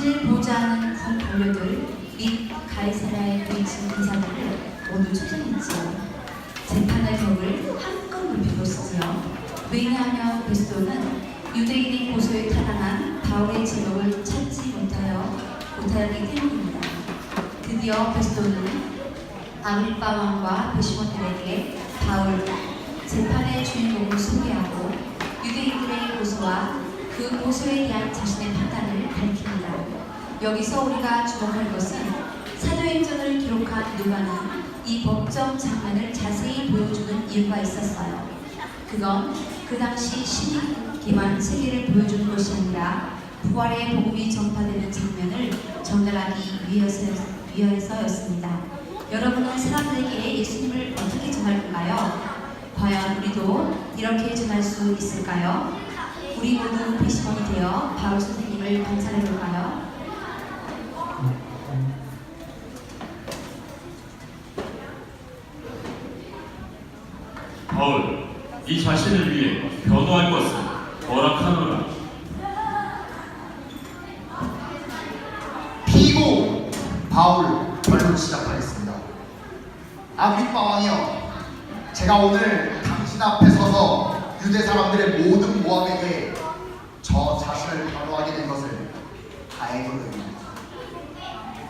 보지 않은 군 관료들 및 가이사라의 미친 기사들을 모두 초청했지요. 재판의 벽을 한껏 높여뒀으며 왜냐하면 베스도는 유대인의 고소에 타당한 바울의 제목을 찾지 못하여 못하였기 때문입니다. 드디어 베스도는 아그리빠 왕과 배심원들에게 바울 재판의 주인공을 소개하고 유대인들의 고소와 그 고소에 대한 자신의 판단을 밝힙니다. 여기서 우리가 주목할 것은 사도행전을 기록한 누가는 이 법정 장면을 자세히 보여주는 이유가 있었어요. 그건 그 당시 신익 기반 세계를 보여주는 것이 아니라 부활의 복음이 전파되는 장면을 전달하기 위해서, 위해서 였습니다. 여러분은 사람들에게 예수님을 어떻게 전할 건가요? 과연 우리도 이렇게 전할 수 있을까요? 우리 모두 배심원이 되어 바울 선생님을 관찰해 볼까요? 바울, 이 자신을 위해 변호할 것을 허락하노라. 피고 바울 결론 시작하겠습니다. 아그리빠 왕이여, 제가 오늘 당신 앞에 서서 유대 사람들의 모든 모함에게 저 자신을 변호하게 된 것을 다행히 여깁니다.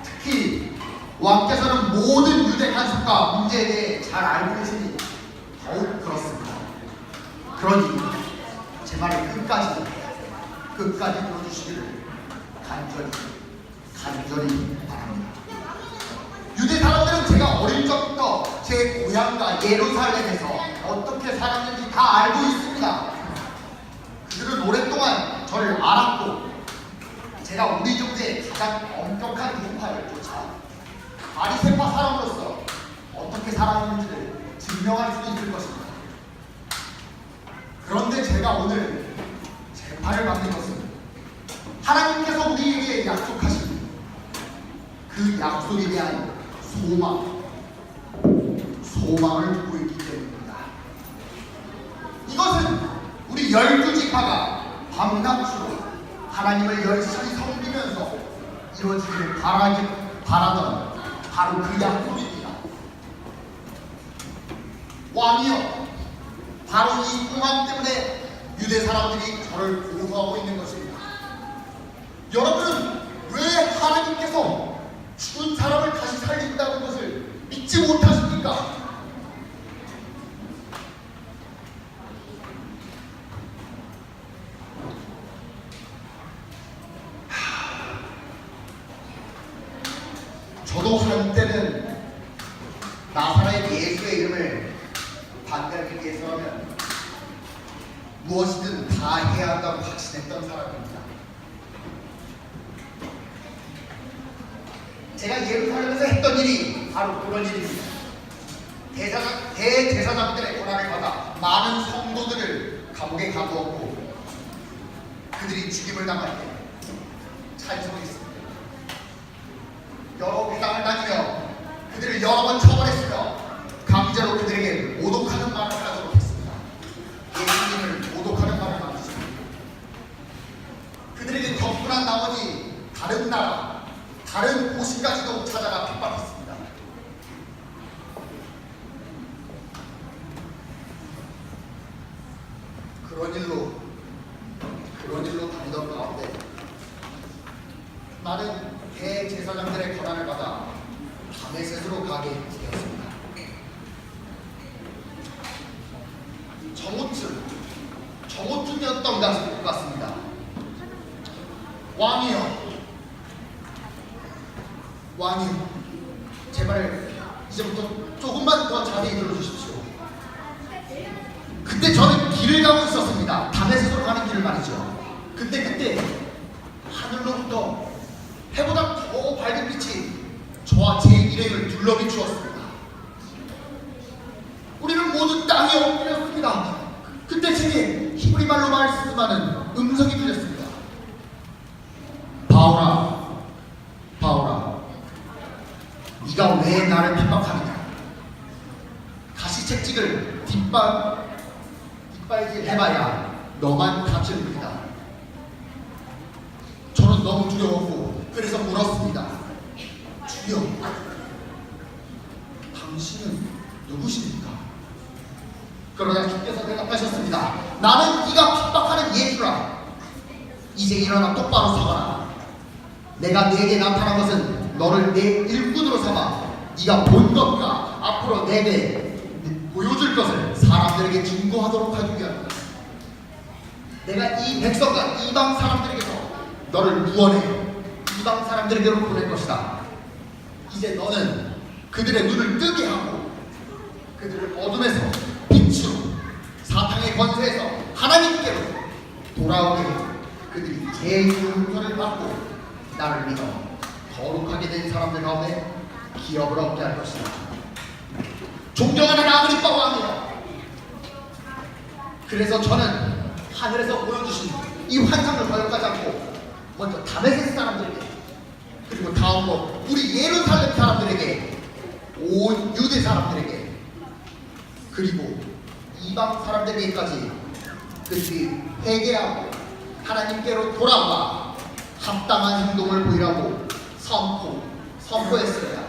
특히 왕께서는 모든 유대 간섭과 문제에 대해 잘 알고 계시니 더욱 그렇습니다. 그러니 제 말을 끝까지 끝까지 들어주시기를 간절히 간절히 바랍니다. 유대 사람들은 제가 어릴 적부터 제 고향과 예루살렘에서 어떻게 살았는지 다 알고 있습니다. 그들은 오랫동안 저를 알았고 제가 우리 종교의 가장 엄격한 종파를 쫓아 바리새파 사람으로서 어떻게 살았는지를 증명할 수 있을 것입니다. 그런데 제가 오늘 재판을 받는 것은 하나님께서 우리에게 약속하신 그 약속에 대한 소망, 소망을 두고 있기 때문입니다. 이것은 우리 열두 지파가 밤낮으로 하나님을 열심히 섬기면서 이루어지기를 바라기, 바라던 바로 그 약속입니다. 왕이여, 바로 이 공항 때문에 유대 사람들이 저를 고소하고 있는 것입니다. 여러분은 왜 하나님께서 죽은 사람을 다시 살린다는 것을 믿지 못하십니까? 저도 한때는 나사렛 예수의 이름을 반대하기 위해서라면 무엇이든 다 해야 한다고 확신했던 사람입니다. 제가 예루살렘에서 했던 일이 바로 그런 일입니다. 대사장, 대제사장들의 권한을 받아 많은 성도들을 감옥에 가두었고 그들이 죽임을 당할 때 찬송했습니다. 여러 회당을 다니며 그들을 여러 번 처벌했으며 강제로 그들에게 모독하는 말을 하도록 했습니다. 예수님을 모독하는 말을 만드십니다. 그들에게 격분한 나머지 다른 나라, 다른 곳까지도 찾아가 핍박했습니다. 그런 일로 그런 일로 다니던 가운데 나는 대제사장들의 권한을 받아 다메섹으로 가게 되었습니다. 정오쯤, 정오쯤이었던 것 같습니다. 왕이여, 왕이여, 제발 이제부터 조금만 더 자세히 들어주십시오. 그때 저는 길을 가고 있었습니다. 다메섹으로 가는 길을 말이죠. 근데 그때 하늘로부터 해보다 더 밝은 빛이 저와 제 일행을 둘러비추었습니다. 우리는 모두 땅에 엎드렸습니다. 그때 제게 히브리 말로 말씀하는 음성이 들렸습니다. 바울아, 바울아, 네가 왜 나를 핍박하느냐? 가시책직을 뒷발 뒷발질 해봐야 너만 다칠 뿐이다. 저는 너무 두려웠고 그래서 물었습니다. 당신은 누구십니까? 그러나 주께서 대답하셨습니다. 나는 네가 핍박하는 예수라. 이제 일어나 똑바로 서거라. 내가 네게 나타난 것은 너를 내 일꾼으로 삼아 네가 본 것과 앞으로 내게 보여줄 것을 사람들에게 증거하도록 하기 위함이다. 내가 이 백성과 이방 사람들에게서 너를 구원해 이방 사람들에게로 보낼 것이다. 이제 너는 그들의 눈을 뜨게 하고 그들을 어둠에서 빛으로 사탄의 권세에서 하나님께로 돌아오게 해 그들이 제일훈련을 받고 나를 믿어 거룩하게 된 사람들 가운데 기업을 얻게 할 것이다. 존경하는 아그리빠 왕이여 그래서 저는 하늘에서 보여주신 이 환상을 거역하지 않고 먼저 다메섹 사람들에게 그리고 다음으로 우리 예루살렘 사람들에게 온 유대 사람들에게 그리고 이방 사람들에게까지 그들이 회개하고 하나님께로 돌아와 합당한 행동을 보이라고 선포 선포했습니다.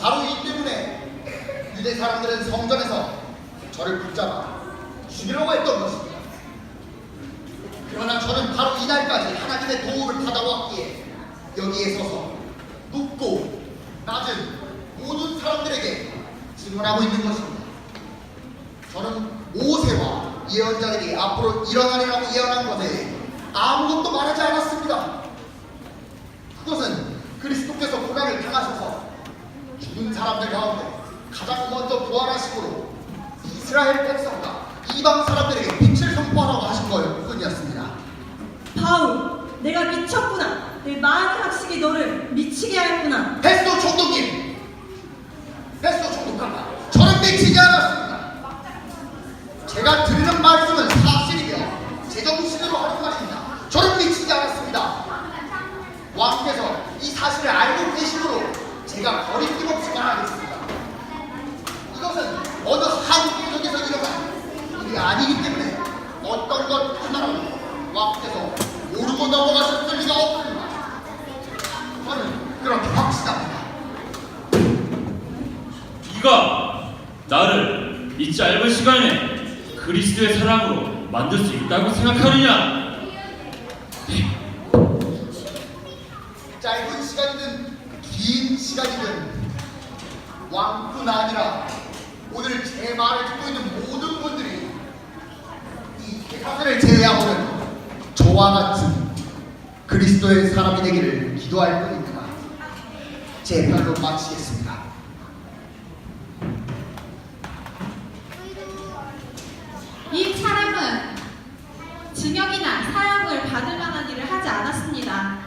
바로 이 때문에 유대 사람들은 성전에서 저를 붙잡아 죽이려고 했던 것입니다. 이날까지 하나님의 도움을 받아왔기에 여기에 서서 높고 낮은 모든 사람들에게 증언하고 있는 것입니다. 저는 모세와 예언자들이 앞으로 일어나리라고 예언한 것에 아무것도 말하지 않았습니다. 그것은 그리스도께서 고난을 당하셔서 죽은 사람들 가운데 가장 먼저 부활하심으로 이스라엘 백성과 이방 사람들에게 빛을 선포하라고 하신 것 뿐이었습니다. 바울, 내가 미쳤구나. 내 많은 학식이 너를 미치게 하였구나. 베스도 총독님, 베스도 총독관과 저는 미치지 않았습니다. 제가 드리는 말씀은 사실이며 제정신으로 하는 말입니다. 저는 미치지 않았습니다. 왕께서 이 사실을 알고 계시므로 제가 거리낌 없이 말하겠습니다. 이것은 어느 한국적에서 일어난 일이 아니기 때문에 어떤 것 하나라도 왕께서 모르고 넘어가셨을 리가 없습니다. 그렇게 확신합니다. 네가 나를 이 짧은 시간에 그리스도의 사랑으로 만들 수 있다고 생각하느냐? 짧은 시간이든 긴 시간이든 왕뿐 아니라 오늘 제 말을 듣고 있는 모든 분들이 이 대사들을 제외하고는 저와 같은 그리스도의 사람이 되기를 기도할 뿐입니다. 제 별로 마치겠습니다. 이 사람은 증역이나 사형을 받을 만한 일을 하지 않았습니다.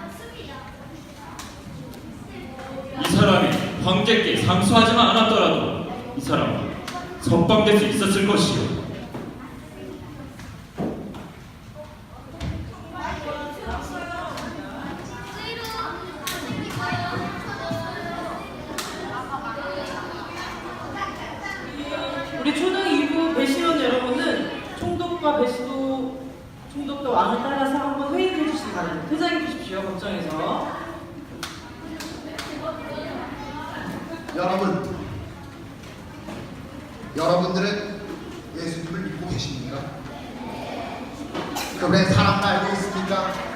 이 사람이 황제께 상수하지만 않았더라도 이 사람은 석방될 수 있었을 것이요. 마음에 따라서 한번 회의를 해주시기 바랍니다. 회장해 주십시오. 걱정해서. 여러분, 여러분들은 예수님을 믿고 계십니까? 그왜 사람 알고 있습니까?